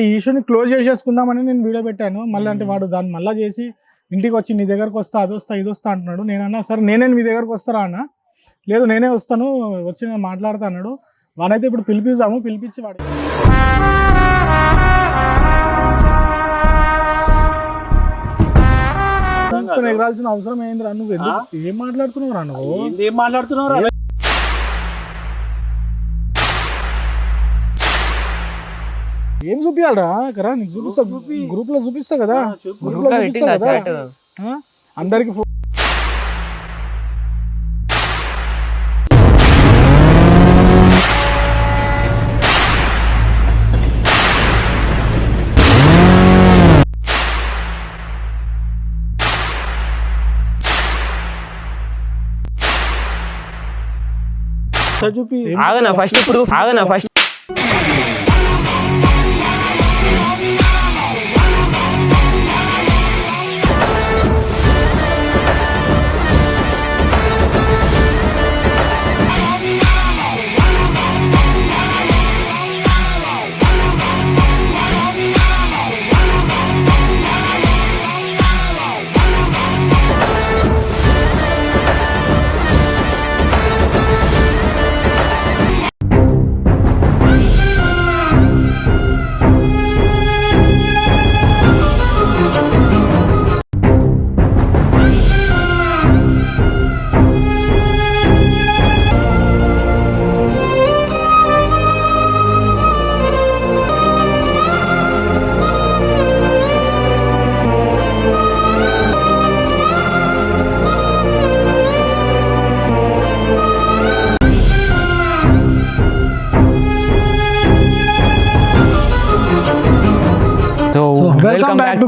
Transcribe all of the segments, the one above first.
ఈ ఇష్యూని క్లోజ్ చేసేసుకుందామని నేను వీడియో పెట్టాను. మళ్ళీ అంటే వాడు దాన్ని మళ్ళీ చేసి ఇంటికి వచ్చి నీ దగ్గరకు వస్తా అది వస్తా ఇది వస్తా అంటున్నాడు. నేనన్నా సరే నేనే మీ దగ్గరకు వస్తారా అన్న? లేదు నేనే వస్తాను వచ్చి నేను మాట్లాడతా అన్నాడు. వానైతే ఇప్పుడు పిలిపిద్దాము పిలిపించి వాడు ఎగరాల్సిన అవసరం ఏందిరా? నువ్వు ఎందుకు ఏం మాట్లాడుతున్నావు రా నువ్వు? ఏంది ఏం మాట్లాడుతున్నావు ఏం చూపియాలరా? కరా నీకు చూపిస్తా. చూపి. గ్రూప్లో చూపిస్తా కదా. ఆ, చెప్పు. గ్రూప్లో చూపిస్తా కదా? అందరికి చూపి. ఆగనా first proof ఆగనా first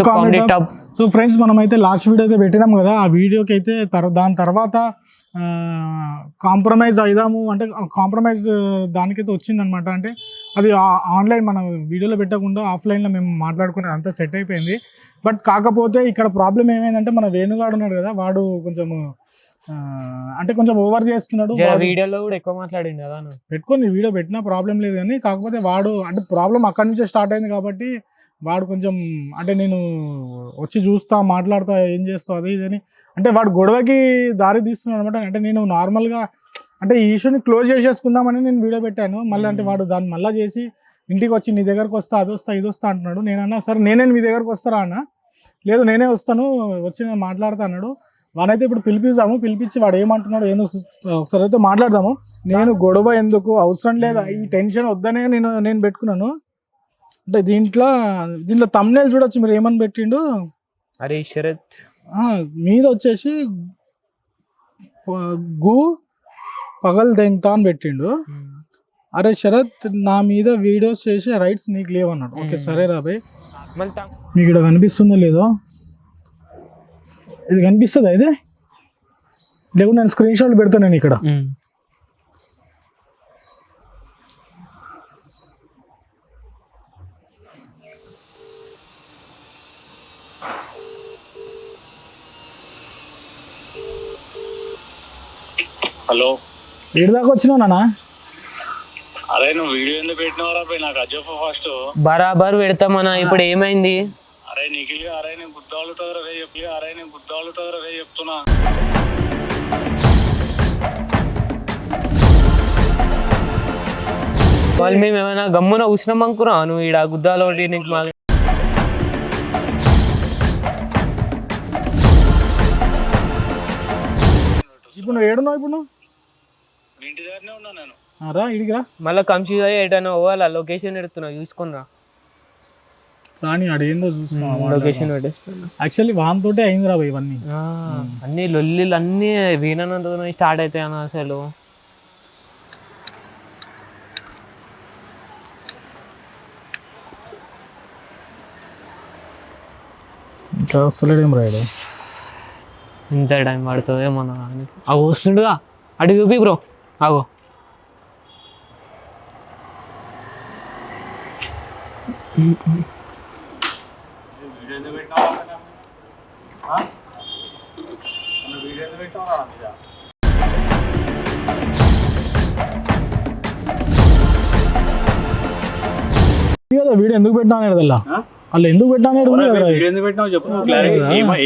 comedy top so friends మనమైతే లాస్ట్ వీడియో అయితే పెట్టినాం కదా. ఆ వీడియోకి అయితే దాని తర్వాత కాంప్రమైజ్ అయిదాము. అంటే కాంప్రమైజ్ దానికైతే వచ్చిందనమాట అంటే అది ఆన్లైన్ మనం వీడియోలో పెట్టకుండా ఆఫ్లైన్లో మేము మాట్లాడుకునేది అంతా సెట్ అయిపోయింది. బట్ కాకపోతే ఇక్కడ ప్రాబ్లం ఏమైందంటే మన వేణుగాడు ఉన్నాడు కదా. వాడు కొంచెం అంటే కొంచెం ఓవర్ చేస్తున్నాడు. వాడు- వీడియోలో కూడా ఎక్కువ మాట్లాడిండు కదా. పెట్టుకొని వీడియో పెట్టినా ప్రాబ్లం లేదు కానీ కాకపోతే వాడు అంటే ప్రాబ్లం అక్కడి నుంచే స్టార్ట్ అయింది కాబట్టి వాడు కొంచెం అంటే నేను వచ్చి చూస్తా మాట్లాడతా ఏం చేస్తావు అది ఇది అని. అంటే వాడు గొడవకి దారి తీస్తున్నాడు అనమాట. అంటే నేను నార్మల్గా అంటే ఈ ఇష్యూని క్లోజ్ చేసేసుకుందామని నేను వీడియో పెట్టాను. మళ్ళీ అంటే వాడు దాన్ని మళ్ళీ చేసి ఇంటికి వచ్చి నీ దగ్గరకు వస్తా అది వస్తా ఇది వస్తా అంటున్నాడు. నేనన్నా సరే నేనే మీ దగ్గరకు వస్తారా అన్న? లేదు నేనే వస్తాను వచ్చి నేను మాట్లాడతా అన్నాడు. వానైతే ఇప్పుడు పిలిపిద్దాము. పిలిపించి వాడు ఏమంటున్నాడు ఏందో ఒకసారి అయితే మాట్లాడదాము. నేను గొడవ ఎందుకు? అవసరం లేదు? ఈ టెన్షన్ వద్దనే నేను నేను పెట్టుకున్నాను. అంటే దీంట్లో దీంట్లో తమ్నేల్ చూడొచ్చు మీరు ఏమని పెట్టిండు? అరే శరత్. మీద వచ్చేసి గు పగల్ దెంగతా అని పెట్టిండు. అరే శరత్ నా మీద వీడియోస్ చేసే రైట్స్ నీకు లేవన్నాడు. ఓకే. సరే రాబాయ్ మీకు ఇక్కడ కనిపిస్తుందో లేదో? ఇది కనిపిస్తుందా ఇది? లేకుంటే నేను స్క్రీన్ షాట్ పెడతాను నేను ఇక్కడ. హలో. ఏడు దాకా వచ్చినావు నాన్న? అరే నువ్వు వీడియో ఎందుకు పెట్టినవరా పోయి? నాకు అజ్జప్ప ఫస్ట్ బరాబర్ పెడతామన్నా ఇప్పుడు ఏమైంది? అరే నిఖిల్ అరే నేను గుద్దాలు తగరవే చెప్పి అరే నేను గుద్దాలు తగరవే చెప్తున్నా. వాళ్ళు మేము ఏమైనా గమ్మున కూసినాం అనుకున్నా నువ్వు ఈడ గుద్దాలో నీకు మా ఇప్పుడు నువ్వు ఏడున్నావు ఇప్పుడు నువ్వు? ఇంటి దగ్గరనే ఉన్నా నేను. ఆ, రా ఇడికి రా. మళ్ళీ కన్ఫ్యూజ్ అయ్యి ఎటైనా పోవాలా? లొకేషన్ పెడుతున్నా చూసుకున్నా రాని ఆడేందో చూస్తున్నావు లొకేషన్ పెట్టేస్తున్నా. యాక్చువల్లీ వానితోటే అయింది రా ఇవన్నీ. ఆ, అన్ని లొల్లిలు అన్ని వీణనంతో స్టార్ట్ అవుతాయి అన్న అసలు. ఇంకా వస్తలేడేం రాయడు ఇంత టైం పడుతుంది మన అవి వస్తుండగా. చూపి బ్రో. అగో వీడియో ఎందుకు పెట్టినా ఆ? వాళ్ళు ఎందుకు పెట్టినా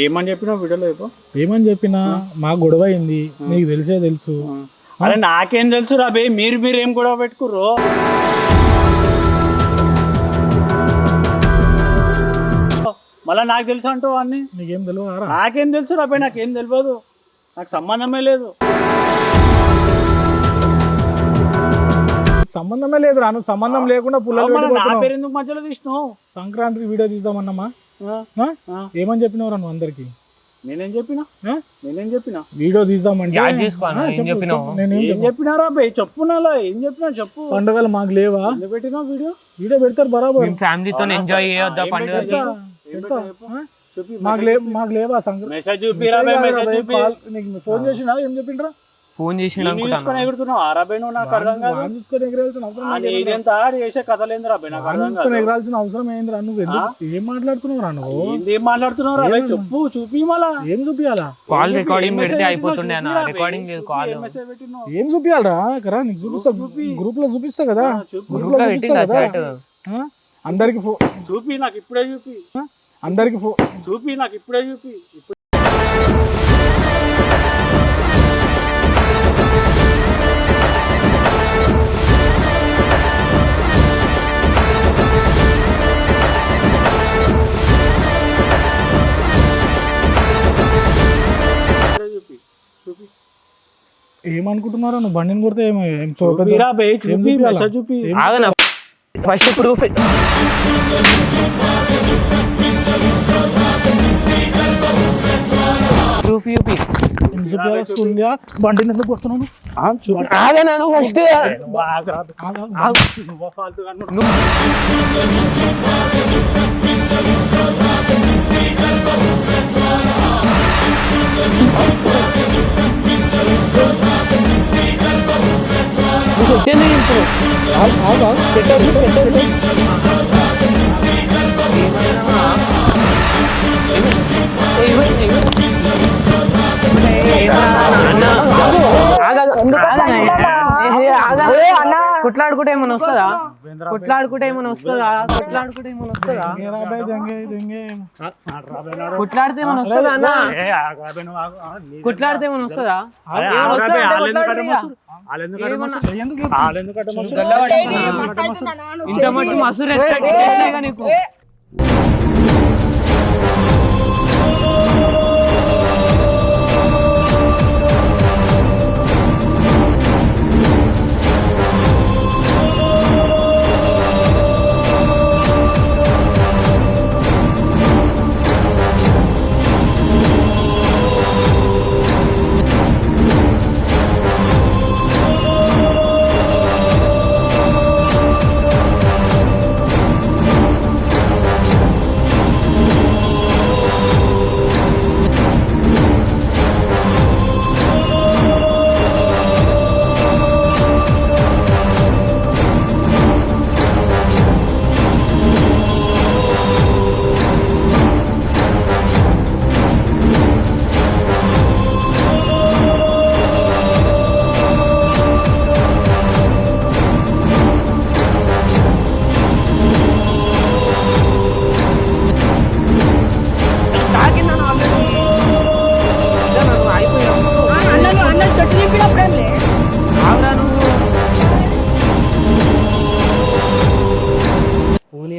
ఏమని చెప్పినావు వీడియోలో చెప్పు. ఏమని చెప్పినా? మా గొడవ అయింది. నీకు తెలిసే తెలుసు. అరే నాకేం తెలుసు రా బే మీరు మీరు ఏం గొడవ పెట్టుకుర్రు? మళ్ళీ నాకు తెలుసు అంటూ అన్ని? నీకేం తెలియదారా నాకేం తెలుసు రా బే నాకేం తెలియదు నాకు సంబంధమే లేదు. సంబంధమే లేదు రాను సంబంధం లేకుండా పుల్లలు నా. పేరు ఎందుకు మధ్యలో తీసినావు? సంక్రాంతి వీడియో తీద్దామన్నమ్మా. ఏమని చెప్పినావు నువ్వు అందరికి? నేనేం చెప్పినా? నేనేం చెప్పినా? వీడియో తీద్దామంటే యాడ్ ఏం చెప్పినావు? చెప్పినారా బే? చెప్పు నాలో ఏం చెప్పినా చెప్పు. పండుగలు మాకు లేవా? ఎందుకు పెట్టినావు వీడియో? వీడియో పెడతారు బరాబర్. మేము ఫ్యామిలీతో ఎంజాయ్ చేయొద్దా పండుగకి? మాకు లేవా సంక్రాంతి మెసేజ్ చూపిరా బే మెసేజ్ చూపి. నీకు ఫోన్ చేసినా? ఏం చెప్పిండ్రా? ఫోన్ చేసిండు నేను చూసుకొని అనుకుంటాను ఎగురుతున్నావు? ఆరాబే నువ్వు నాకు అర్థం కాదు. వాడిని చూసుకొని ఎగరాల్సిన అవసరం ఆ లేదు. నీదెంత ఆడు చేసే నాకు వాడిని అర్థం చూసుకొని కాదు. ఎగరాల్సిన అవసరం ఏందిరా? నువ్వు ఎందుకు ఏం మాట్లాడుతున్నావు రా నువ్వు? ఏంది ఏం మాట్లాడుతున్నావు రా చెప్పు చూపి మళ్ళా ఏం చూపియాలా కాల్ రికార్డింగ్ పెడితే? అయిపోతుండే అన్న. రికార్డింగ్ లేదు కాల్ ఏం చూపియాలరా కరా నీకు చూపిస్తా గ్రూప్లో చూపిస్తా కదా? చూపి. గ్రూప్లో చూపిస్తా కదా? ఆ? అందరికి ఫో చూపి నాకు ఇప్పుడే చూపి. అందరికి ఫో చూపి నాకు ఇప్పుడే చూపి. ఇప్పుడే ఏమనుకుంటున్నారా? నువ్వు బండిని కొడితే చూపి చూపియాలా? మెసేజ్ చూపి. ఏం- ఆగన ఫస్ట్ ప్రూఫ్ చూపి బండిని ఎందుకు ఆగనా ఫస్ట్. నువ్వు కొట్లాడుకుంటే ఏమైనా వస్తుందా? కొట్లాడుకుంటే ఏమైనా వస్తుందా? కొట్లాడుకుంటే ఏమైనా వస్తుందా? దెంగే రా బే, దెంగే, దెంగే. కొట్లాడితే ఏమైనా వస్తుందా అన్న? కొట్లాడితే ఏమైనా వస్తుందా? అరే, ఏమైనా ఆగు, వస్తుందా? ఆగు,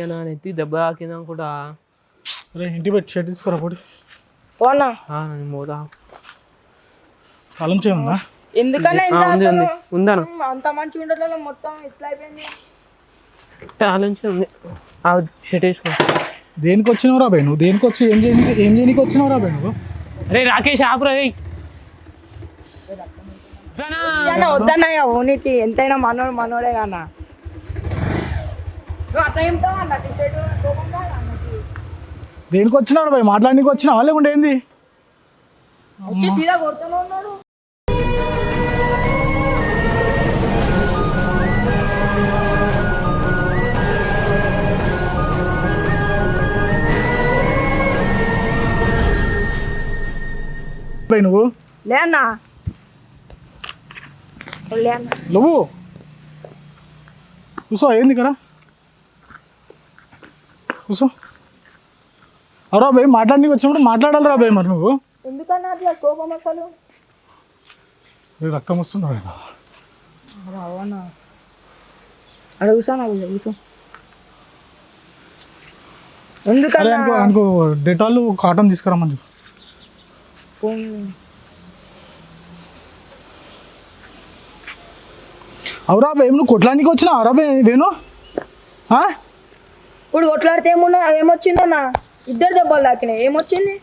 అన్న నెత్తి దెబ్బ తాకింది అనుకుంటా. రే ఇంటి పెట్టి షర్ట్ తీసుకురా పొడి. పోనా? ఆ, నేను పోతా. తాళం ఎందుకన్నా ఇంత ఉంది ఉంది. ఉందన్న. అంత మంచి ఉండటంలో మొత్తం ఇట్లా అయిపోయింది. ఉంది. ఆ, షర్ట్ వేసుకో. దేనికి వచ్చినావు రా బే నువ్వు? దేనికి వచ్చి ఏం చేయడానికి ఏం చేయడానికి వచ్చినావు రా నువ్వు? అరే రాకేష్ ఆపురా ఏయ్. అన్న వద్దన్నయ్య ఓనిటి ఎంతైనా మనోడు మనోడే కన్నా నువ్వు అట్లా చెప్తావా అన్న టీ-షర్ట్ కోపం కాదా అన్నకి? దేనికి వచ్చినావు రా బే మాట్లాడడానికి వచ్చినావా? లేకుంటే ఏంది? నువ్వు? లే అన్న. లే అన్న. నువ్వు? చూసావా? ఏంది కదా కూర్చో అవరా భయ్ మాట్లాడడానికి వచ్చినప్పుడు మాట్లాడాలి రా భయ్ మరి నువ్వు. ఎందుకన్నా అట్లా కోపం అసలు? ఏ రక్తం వస్తుంది రా అవునా? అక్కడ కూర్చో నాకు కూర్చో అరే ఎందుకన్నా? అనుకో అనుకో డెటాల్ కాటన్ తీసుకురమ్మని చెప్పు. ఫోన్. అవురా భయ్ నువ్వు కొట్లానికి వచ్చినా? అవరా భయ్ వేణు. ఆ? ఇప్పుడు కొట్లాడితే ఏమున్నా ఏమొచ్చిందన్నా ఇద్దరు దెబ్బలు తాకినాయి. ఏమొచ్చింది?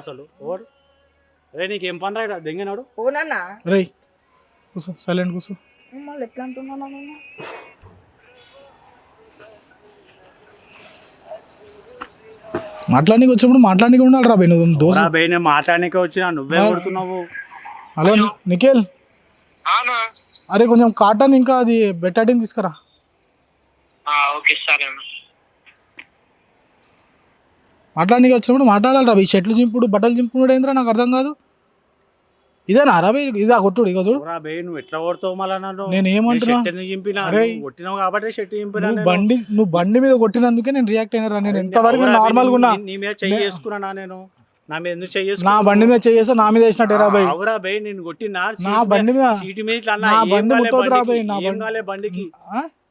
అసలు? రే నీకేం పని రాడు దెంగనాడు? ఓనన్నా రేయ్ కూర్చో సైలెంట్ కూర్చో. మళ్ళీ ఎట్లా అంటున్నా మాట్లాడడానికి వచ్చినప్పుడు మాట్లాడడానికి ఉండాలి రా నువ్వు దోశ బే నేను వచ్చినా. నువ్వే కొడుతున్నావు. హలో నిఖిల్? అరే కొంచెం కాటన్ ఇంకా అది బెటాటిన్ తీసుకురా. ఓకే సరే వచ్చినప్పుడు మాట్లాడాలి రా ఈ షర్ట్లు చింపుడు బట్టలు చింపుడు ఏంద్రా నాకు అర్థం కాదు. ఇదేనా రా భయ్ ఇదా కొట్టుడు ఇక చూడు. నువ్వు ఎట్లా కొడతావు మళ్ళా నన్ను? నేను ఏమంటున్నా? షర్ట్ ఎందుకు చింపినా? అరే. నువ్వు కొట్టినావు కాబట్టి షర్ట్ చింపినా నువ్వు నేను. బండి నువ్వు బండి మీద కొట్టినందుకే నేను రియాక్ట్ అయినా నేను ఎంతవరకు నార్మల్గా ఉన్నా? నీ- నీ మీద చెయ్యి చేసుకున్నా నేను? నా మీద ఎందుకు చెయ్యి నా బండి మీద చేస్తే నా మీద వేసినట్టే రా భయ్? అవురా బే నేను కొట్టినా నా బండి మీద సీటు మీద నా బండి ముట్టొద్దు నా బండి- బండికి?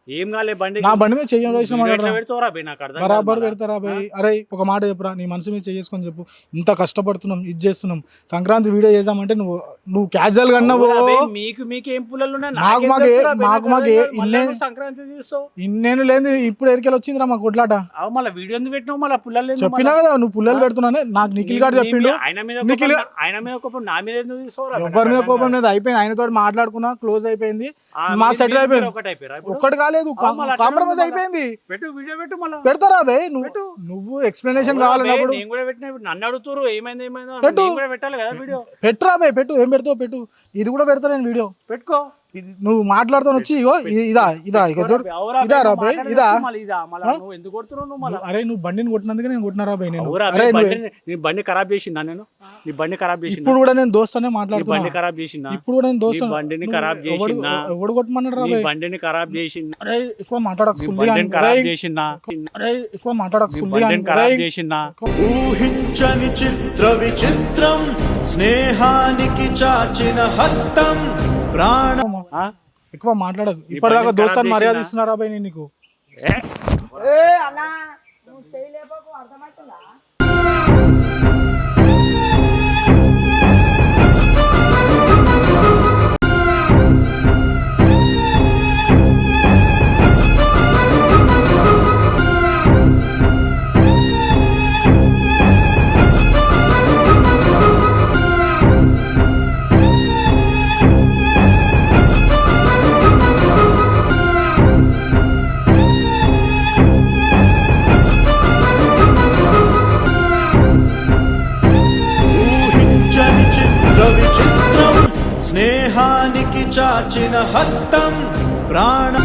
ఏం కాలే బండికి నా బండి మీద చెయ్యి వేసిన నాకు అర్థం బరాబర్. పెడతారా భయ్ అరే ఒక మాట చెప్పురా నీ మనసు మీద చేసుకొని చెప్పు. ఇంత కష్టపడుతున్నాం ఇది చేస్తున్నాం. సంక్రాంతి వీడియో చేద్దామంటే నువ్వు నువ్వు క్యాజువల్గా అన్నావు. మీకు మీకు ఏం పుల్లలు మాకు నాకేం మాకు మాకు మాకు సంక్రాంతి తీస్తావు ఇన్నేను లేదు ఇప్పుడు ఎరికెళ్ళి వచ్చిందిరా మా కొట్లాట. మళ్ళీ వీడియో ఎందుకు పెట్టినావు? మళ్ళీ పుల్లలు చెప్పినా? కదా నువ్వు పుల్లలు పెడుతున్నానే. నాకు నిఖిల్ గారు చెప్పిండు. ఆయన మీద నిఖిల్ ఆయన మీద కోపం నా మీద ఎందుకు తీసుకోరా? ఎవరి మీద కోపం లేదు. అయిపోయింది. ఆయనతో మాట్లాడుకున్నా క్లోజ్ అయిపోయింది. మా సెటిల్ అయిపోయింది. ఒకటి కాలేదు అట్లనే కాంప్రమైజ్ అయిపోయింది. పెట్టు వీడియో పెట్టు మళ్ళీ. పెడతారా బే? నువ్వు నువ్వు ఎక్స్ప్లెనేషన్ కావాలన్నప్పుడు నేను కూడా పెట్టిన నన్ను అడుగుతారు ఏమైంది ఏమైంది పెట్టు. కూడా పెట్టాలి కదా వీడియో. పెట్టురా బే పెట్టు ఏం పెడతావు పెట్టు. ఇది కూడా పెడతా నేను వీడియో. పెట్టుకో. నువ్వు మాట్లాడుతూ వచ్చి ఇగో ఇదా ఇదా ఇక చూడు. ఇదా బే, రా నువ్వు బే మాట్లాడేది ఇదా. అరే నువ్వు బండిని కొట్టినందుకే నేను కొట్టినారా బై నేను. అరే నీ బండి ఖరాబ్ చేసిందా నేను? నీ బండి ఖరాబ్ చేసిందా ఇప్పుడు కూడా నేను దోస్తానే మాట్లాడుతున్నా. బండి ఖరాబ్ చేసిందా ఇప్పుడు కూడా నేను దోస్తా నీ బండిని ఖరాబ్ చేసిందా? ఎవడు కొట్టమన్నాడు రా నీ బై? బండిని ఖరాబ్ చేసిందా అరే ఎక్కువ మాట్లాడక సుల్లి బండిని. ఖరాబ్ చేసిందా అరే ఎక్కువ మాట్లాడక సుల్లి బండిని. ఖరాబ్ చేసిందా ఊహించని చిత్ర విచిత్రం స్నేహానికి చాచిన హస్తం ప్రాణ? ఎక్కువ మాట్లాడకు. ఇప్పటిదాకా బండిని దోస్తాను ఖరాబ్ మర్యాద? ఇస్తున్నారా బై నేను నీకు हस्तं प्राण